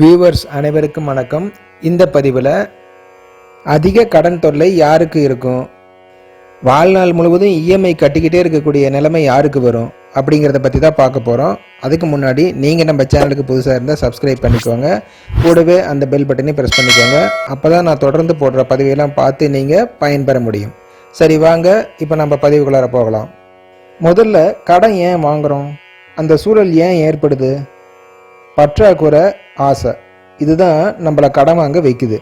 Viewers அனைவருக்கும் வணக்கம். இந்த பதிவில் அதிக கடன் தொல்லை யாருக்கு இருக்கும்? வாழ்நாள் முழுவதும் இஎம்ஐ கட்டிக்கிட்டே இருக்கக்கூடிய நிலைமை யாருக்கு வரும்? அப்படிங்கிறத பற்றி தான் பார்க்க போகிறோம் அதுக்கு முன்னாடி நீங்கள் நம்ம சேனலுக்கு புதுசாக இருந்தால் சப்ஸ்கிரைப் பண்ணிக்கோங்க. கூடவே அந்த பெல் பட்டனையும் ப்ரெஸ் பண்ணிக்கோங்க. அப்போ தான் நான் தொடர்ந்து போடுற பதிவையெல்லாம் பார்த்து நீங்கள் பயன்பெற முடியும். சரி வாங்க. இப்போ நம்ம பதிவுக்குள்ளார போகலாம். முதல்ல கடன் ஏன் வாங்குறோம்? அந்த சூழல் ஏன் ஏற்படுது? பற்றாக்குறை ஆசை. இதுதான் நம்மளை கடன் வாங்க வைக்குது.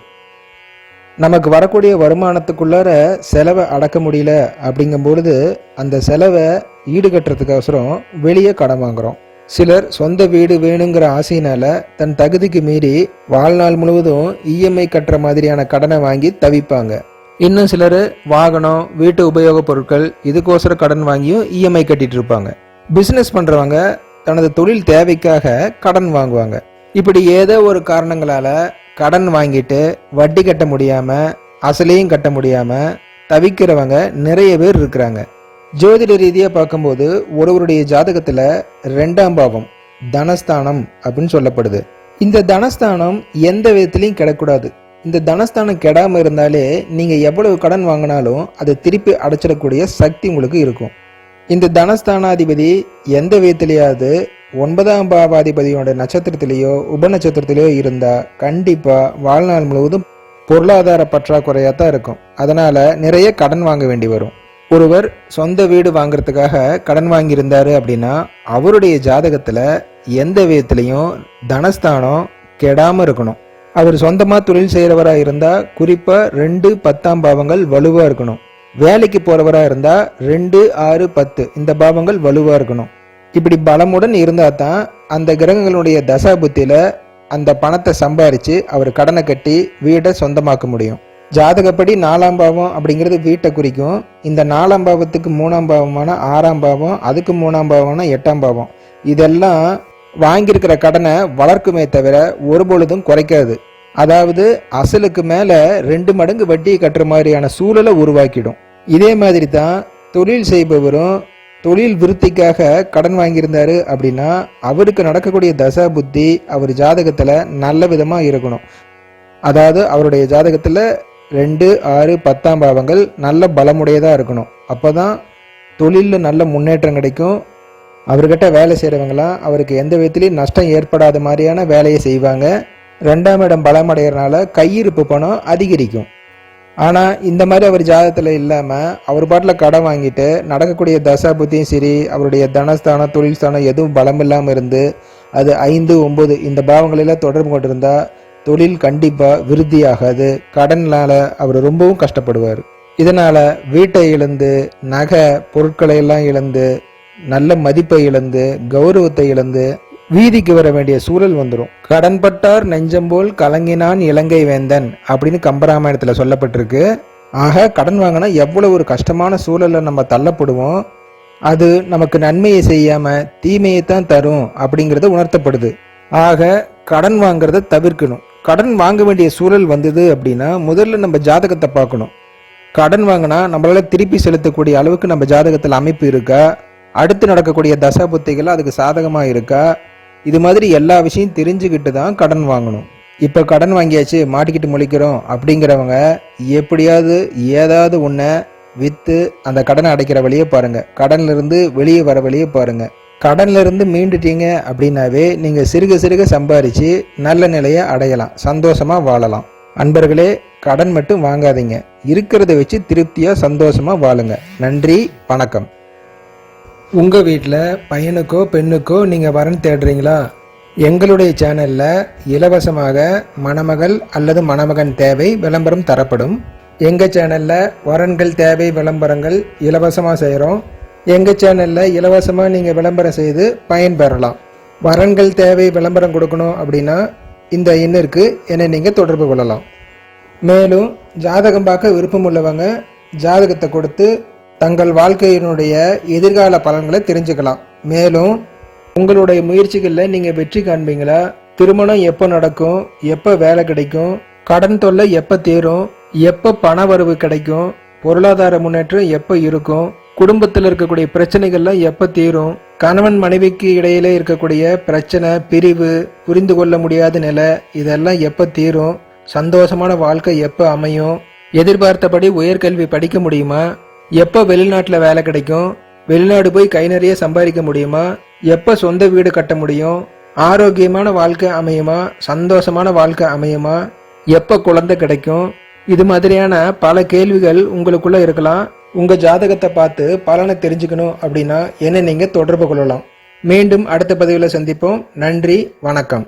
நமக்கு வரக்கூடிய வருமானத்துக்குள்ளார செலவை அடக்க முடியல அப்படிங்கும் பொழுது அந்த செலவை ஈடுகட்டுறதுக்கோசரம் வெளியே கடன் வாங்குகிறோம் சிலர் சொந்த வீடு வேணுங்கிற ஆசையினால் தன் தகுதிக்கு மீறி வாழ்நாள் முழுவதும் இஎம்ஐ கட்டுற மாதிரியான கடனை வாங்கி தவிப்பாங்க. இன்னும் சிலர் வாகனம் வீட்டு உபயோகப் பொருட்கள் இதுக்கோசரம் கடன் வாங்கியும் இஎம்ஐ கட்டிகிட்டு இருப்பாங்க. பிஸ்னஸ் பண்ணுறவங்க தனது தொழில் தேவைக்காக கடன் வாங்குவாங்க. இப்படி ஏதோ ஒரு காரணங்களால கடன் வாங்கிட்டு வட்டி கட்ட முடியாம அசலையும் கட்ட முடியாம தவிக்கிறவங்க நிறைய பேர் இருக்கிறாங்க. ஜோதிட ரீதியாக பார்க்கும்போது ஒருவருடைய ஜாதகத்தில் ரெண்டாம் பாவம் தனஸ்தானம் அப்படின்னு சொல்லப்படுது. இந்த தனஸ்தானம் எந்த விதத்திலையும் கிடக்கூடாது. இந்த தனஸ்தானம் கெடாமல் இருந்தாலே நீங்கள் எவ்வளவு கடன் வாங்கினாலும் அதை திருப்பி அடைச்சிடக்கூடிய சக்தி உங்களுக்கு இருக்கும். இந்த தனஸ்தானாதிபதி எந்த விதத்திலேயாவது ஒன்பதாம் பாவாதிபதியோட நட்சத்திரத்திலேயோ உப நட்சத்திரத்திலேயோ இருந்தா கண்டிப்பா வாழ்நாள் முழுவதும் பொருளாதார பற்றாக்குறையாக தான் இருக்கும். அதனால நிறைய கடன் வாங்க வேண்டி வரும். ஒருவர் சொந்த வீடு வாங்குறதுக்காக கடன் வாங்கியிருந்தாரு அப்படின்னா அவருடைய ஜாதகத்துல எந்த விதத்திலையும் தனஸ்தானம் கெடாம இருக்கணும். அவர் சொந்தமா தொழில் செய்கிறவராக இருந்தா குறிப்பா ரெண்டு பத்தாம் பாவங்கள் வலுவா இருக்கணும். வேலைக்கு போகிறவராக இருந்தால் ரெண்டு ஆறு பத்து. இந்த பாவங்கள் வலுவாக இருக்கணும். இப்படி பலமுடன் இருந்தால் தான் அந்த கிரகங்களுடைய தசா புத்தியில் அந்த பணத்தை சம்பாரித்து அவர் கடனை கட்டி வீடை சொந்தமாக்க முடியும். ஜாதகப்படி நாலாம் பாவம் அப்படிங்கிறது வீட்டை குறிக்கும். இந்த நாலாம் பாவத்துக்கு மூணாம் பாவமான ஆறாம் பாவம் அதுக்கு மூணாம் பாவம்னா எட்டாம் பாவம். இதெல்லாம் வாங்கியிருக்கிற கடனை வளர்க்குமே தவிர ஒரு பொழுதும் குறைக்காது. அதாவது அசலுக்கு மேலே ரெண்டு மடங்கு வட்டியை கட்டுற மாதிரியான சூழலை உருவாக்கிடும். இதே மாதிரி தான் தொழில் செய்பவரும் தொழில் விருத்திக்காக கடன் வாங்கியிருந்தாரு அப்படின்னா அவருக்கு நடக்கக்கூடிய தசா புத்தி அவர் ஜாதகத்தில் நல்ல விதமாக இருக்கணும். அதாவது அவருடைய ஜாதகத்தில் ரெண்டு ஆறு பத்தாம் பாவங்கள் நல்ல பலமுடையதாக இருக்கணும். அப்போ தான் தொழிலில் நல்ல முன்னேற்றம் கிடைக்கும். அவர்கிட்ட வேலை செய்கிறவங்களாம் அவருக்கு எந்த விதத்துலேயும் நஷ்டம் ஏற்படாத மாதிரியான வேலையை செய்வாங்க. ரெண்டாம் இடம் பலமடைகிறனால கையிருப்பு பணம் அதிகரிக்கும். ஆனால் இந்த மாதிரி அவர் ஜாதகத்தில் இல்லாமல் அவர் பாட்டில் கடன் வாங்கிட்டு நடக்கக்கூடிய தசா புத்தியும் சரி அவருடைய தனஸ்தானம் தொழில் ஸ்தானம் எதுவும் பலம் இல்லாமல் இருந்து அது ஐந்து ஒம்பது இந்த பாவங்களெல்லாம் தொடர்பு கொண்டிருந்தா தொழில் கண்டிப்பாக விருத்தியாகாது. கடனால் அவர் ரொம்பவும் கஷ்டப்படுவார். இதனால் வீட்டை இழந்து நகை பொருட்களை எல்லாம் இழந்து நல்ல மதிப்பை இழந்து கௌரவத்தை இழந்து வீதிக்கு வர வேண்டிய சூழல் வந்துடும் கடன்பட்டார் நெஞ்சம்போல் கலங்கினான் இலங்கை வேந்தன் அப்படின்னு கம்பராமாயணத்தில் சொல்லப்பட்டிருக்கு. ஆக கடன் வாங்கினா எவ்வளோ ஒரு கஷ்டமான சூழலில் நம்ம தள்ளப்படுவோம். அது நமக்கு நன்மையை செய்யாமல் தீமையை தான் தரும் அப்படிங்கிறது உணர்த்தப்படுது. ஆக கடன் வாங்குறத தவிர்க்கணும். கடன் வாங்க வேண்டிய சூழல் வந்தது அப்படின்னா முதல்ல நம்ம ஜாதகத்தை பார்க்கணும். கடன் வாங்கினா நம்மளால் திருப்பி செலுத்தக்கூடிய அளவுக்கு நம்ம ஜாதகத்தில் அமைப்பு இருக்கா? அடுத்து நடக்கக்கூடிய தசா புத்திகள் அதுக்கு சாதகமாக இருக்கா? இது மாதிரி எல்லா விஷயம் தெரிஞ்சுக்கிட்டு தான் கடன் வாங்கணும். இப்போ கடன் வாங்கியாச்சு மாட்டிக்கிட்டு முழிக்கிறோம் அப்படிங்கிறவங்க எப்படியாவது ஏதாவது ஒன்றை விற்று அந்த கடனை அடைக்கிற வழியை பாருங்கள் கடன்லேருந்து வெளியே வர வழியை பாருங்கள் கடன்லேருந்து மீண்டுட்டீங்க அப்படின்னாவே நீங்கள் சிறுக சிறுக சம்பாரித்து நல்ல நிலையை அடையலாம். சந்தோஷமாக வாழலாம். அன்பர்களே கடன் மட்டும் வாங்காதீங்க. இருக்கிறத வச்சு திருப்தியாக சந்தோஷமாக வாழுங்க. நன்றி வணக்கம். உங்கள் வீட்டில் பையனுக்கோ பெண்ணுக்கோ நீங்கள் வரன் தேடுறீங்களா? எங்களுடைய சேனலில் இலவசமாக மணமகள் அல்லது மணமகன் தேவை விளம்பரம் தரப்படும். எங்கள் சேனலில் வரன்கள் தேவை விளம்பரங்கள் இலவசமாக செய்கிறோம் எங்கள் சேனலில் இலவசமாக நீங்கள் விளம்பரம் செய்து பயன்பெறலாம் வரன்கள் தேவை விளம்பரம் கொடுக்கணும் அப்படின்னா இந்த எண்ணிற்கு என்னை நீங்கள் தொடர்பு கொள்ளலாம். மேலும் ஜாதகம் பார்க்க விருப்பம் உள்ளவங்க ஜாதகத்தை கொடுத்து தங்கள் வாழ்க்கையினுடைய எதிர்கால பலன்களை தெரிஞ்சுக்கலாம். மேலும் உங்களுடைய முயற்சிகளில் நீங்கள் வெற்றி காண்பீங்களா? திருமணம் எப்போ நடக்கும்? எப்போ வேலை கிடைக்கும்? கடன் தொல்லை எப்போ தீரும்? எப்போ பண வரவு கிடைக்கும்? பொருளாதார முன்னேற்றம் எப்போ இருக்கும்? குடும்பத்தில் இருக்கக்கூடிய பிரச்சனைகள்லாம் எப்போ தீரும்? கணவன் மனைவிக்கு இடையிலே இருக்கக்கூடிய பிரச்சனை பிரிவு புரிந்து கொள்ள முடியாத நிலை இதெல்லாம் எப்போ தீரும்? சந்தோஷமான வாழ்க்கை எப்போ அமையும்? எதிர்பார்த்தபடி உயர்கல்வி படிக்க முடியுமா? எப்போ வெளிநாட்டில் வேலை கிடைக்கும்? வெளிநாடு போய் கை நிறைய சம்பாதிக்க முடியுமா? எப்போ சொந்த வீடு கட்ட முடியும்? ஆரோக்கியமான வாழ்க்கை அமையுமா? சந்தோஷமான வாழ்க்கை அமையுமா? எப்போ குழந்தை கிடைக்கும்? இது மாதிரியான பல கேள்விகள் உங்களுக்குள்ளே இருக்கலாம். உங்கள் ஜாதகத்தை பார்த்து பலனை தெரிஞ்சுக்கணும் அப்படின்னா என்ன நீங்கள் தொடர்பு கொள்ளலாம். மீண்டும் அடுத்த பதிவில் சந்திப்போம். நன்றி வணக்கம்.